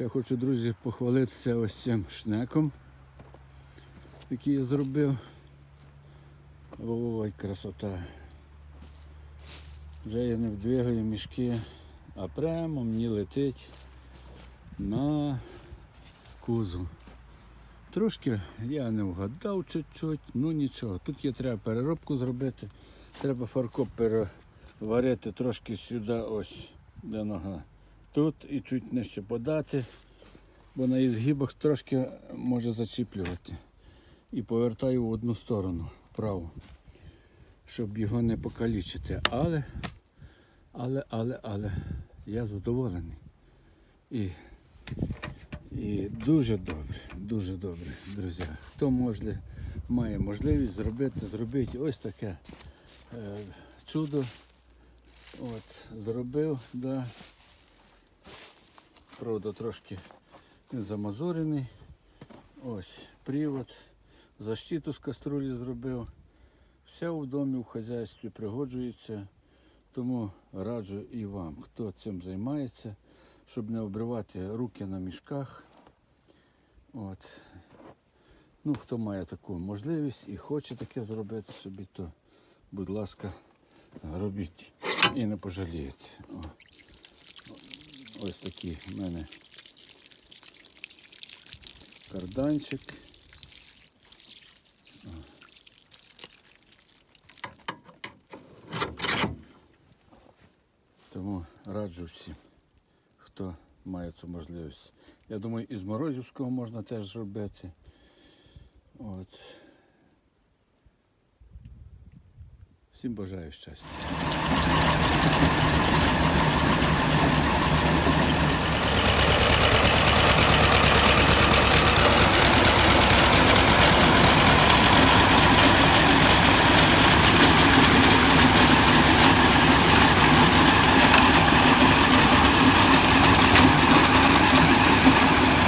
Ще хочу, друзі, похвалитися ось цим шнеком, який я зробив. Ой, красота. Вже я не вдвигаю мішки, а прямо мені летить на кузу. Трошки я не вгадав чуть-чуть, ну нічого. Тут є треба переробку зробити. Треба фаркоп переварити трошки сюди, ось де нога. Тут і чуть нижче подати, бо на ізгибах трошки може зачіплювати. І повертаю в одну сторону, вправо, щоб його не покалічити. Але, але, але, але я задоволений. І і дуже добре, дуже добре, друзі. Хто може, має можливість зробити, зробити ось таке е, чудо. От, зробив, да. Правда, трошки він замазурений. Ось привод. Защиту з каструлі зробив. Все в домі, в хазяйстві пригоджується. Тому раджу і вам, хто цим займається, щоб не обривати руки на мішках. От. Ну, хто має таку можливість і хоче таке зробити собі, то, будь ласка, робіть і не пожалієте. О. Ось такий в мене карданчик. Тому раджу всім, хто має цю можливість. Я думаю, із Морозівського можна теж зробити. От. Всім бажаю щастя.